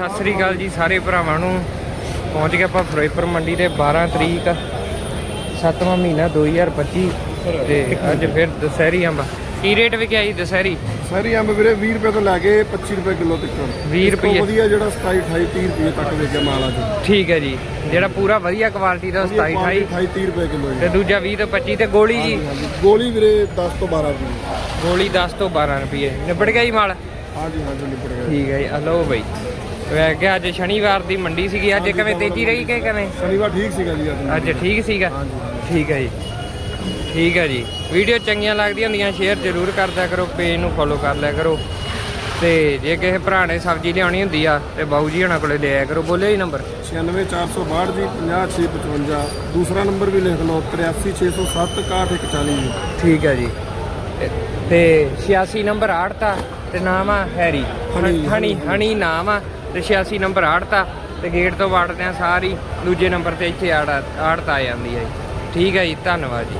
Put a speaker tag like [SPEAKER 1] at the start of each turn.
[SPEAKER 1] ਸਤਿ ਸ੍ਰੀ ਅਕਾਲ ਜੀ ਸਾਰੇ ਭਰਾਵਾਂ ਨੂੰ। ਪਹੁੰਚ ਗਏ ਆਪਾਂ ਫਿਰੋਜ਼ਪੁਰ ਮੰਡੀ ਤੇ 12 ਤਰੀਕ 7ਵਾਂ ਮਹੀਨਾ 2025 ਤੇ ਅੱਜ ਫਿਰ ਦਸਹਿਰੀ ਅੰਬ। ਕੀ ਰੇਟ ਵਿਕਿਆ ਜੀ ਦਸਹਿਰੀ?
[SPEAKER 2] ਸਾਰੀ ਅੰਬ ਵੀਰੇ 20 ਰੁਪਏ ਤੋਂ ਲੈ ਕੇ 25 ਰੁਪਏ ਕਿਲੋ ਤੱਕ।
[SPEAKER 1] 20
[SPEAKER 2] ਇਸ ਤੋਂ
[SPEAKER 1] ਰੁਪਏ।
[SPEAKER 2] ਵਧੀਆ ਜਿਹੜਾ 27 28 30 ਰੁਪਏ ਤੱਕ ਵੇਚਿਆ ਮਾਲ ਅੱਜ।
[SPEAKER 1] ਠੀਕ ਹੈ ਜੀ। ਜਿਹੜਾ ਪੂਰਾ ਵਧੀਆ ਕੁਆਲਿਟੀ ਦਾ 27 28
[SPEAKER 2] 28 30 ਰੁਪਏ ਕਿਲੋ
[SPEAKER 1] ਤੇ ਦੂਜਾ 20 ਤੋਂ 25 ਤੇ ਗੋਲੀ ਜੀ।
[SPEAKER 2] ਹਾਂਜੀ ਗੋਲੀ ਵੀਰੇ 10 ਤੋਂ 12 ਰੁਪਏ
[SPEAKER 1] ਗੋਲੀ 10 ਤੋਂ 12 ਰੁਪਏ ਨਿਬੜ ਗਿਆ ਜੀ ਮਾਲ?
[SPEAKER 2] ਹਾਂਜੀ ਹਾਂਜੀ ਨਿਪਟ ਗਿਆ।
[SPEAKER 1] ਠੀਕ ਹੈ ਜੀ। ਆ ਲਓ ਬਈ। ਵੈ ਗਿਆ ਅੱਜ ਸ਼ਨੀਵਾਰ ਦੀ ਮੰਡੀ ਸੀਗੀ ਅੱਜ ਕਿਵੇਂ ਤੇਜ਼ੀ ਰਹੀ ਕਿ ਕਿਵੇਂ?
[SPEAKER 2] ਸ਼ਨੀਵਾਰ ਠੀਕ ਸੀਗਾ ਜੀ ਅੱਜ
[SPEAKER 1] ਅੱਜ ਠੀਕ ਸੀਗਾ? ਠੀਕ ਹੈ ਜੀ। ਠੀਕ ਹੈ ਜੀ। ਵੀਡੀਓ ਚੰਗੀਆਂ ਲੱਗਦੀਆਂ ਹੁੰਦੀਆਂ ਸ਼ੇਅਰ ਜ਼ਰੂਰ ਕਰਦਿਆ ਕਰੋ ਪੇਜ ਨੂੰ ਫੋਲੋ ਕਰ ਲਿਆ ਕਰੋ। ਤੇ ਜੇ ਕਿਸੇ ਭਰਾ ਨੇ ਸਬਜ਼ੀ ਲਿਆਉਣੀ ਹੁੰਦੀ ਆ ਤੇ ਬਾਊ ਜੀ ਹੁਣਾਂ ਕੋਲੇ ਲੈ ਆਇਆ ਕਰੋ। ਬੋਲਿਓ ਜੀ ਨੰਬਰ?
[SPEAKER 2] 96462 ਜੀ 50655 ਦੂਸਰਾ ਨੰਬਰ ਵੀ ਲਿਖ ਲਓ 83607 6140 ਜੀ
[SPEAKER 1] ਠੀਕ ਹੈ ਜੀ। ਤੇ- ਤੇ 86 ਨੰਬਰ ਆੜਤਾ ਤੇ ਨਾਮ ਆ ਹੈਰੀ। ਹਣੀ ਹਣੀ ਨਾਮ ਆ। ਤੇ 86 ਨੰਬਰ ਆੜਤਾ ਤੇ ਗੇਟ ਤੋਂ ਵੜਦੇ ਆ ਸਾਰੀ ਦੂਜੇ ਨੰਬਰ ਤੇ ਇੱਥੇ ਆੜ ਆੜਤਾ ਆ ਜਾਂਦੀ ਹੈ ਜੀ। ਠੀਕ ਹੈ ਜੀ, ਧੰਨਵਾਦ ਜੀ।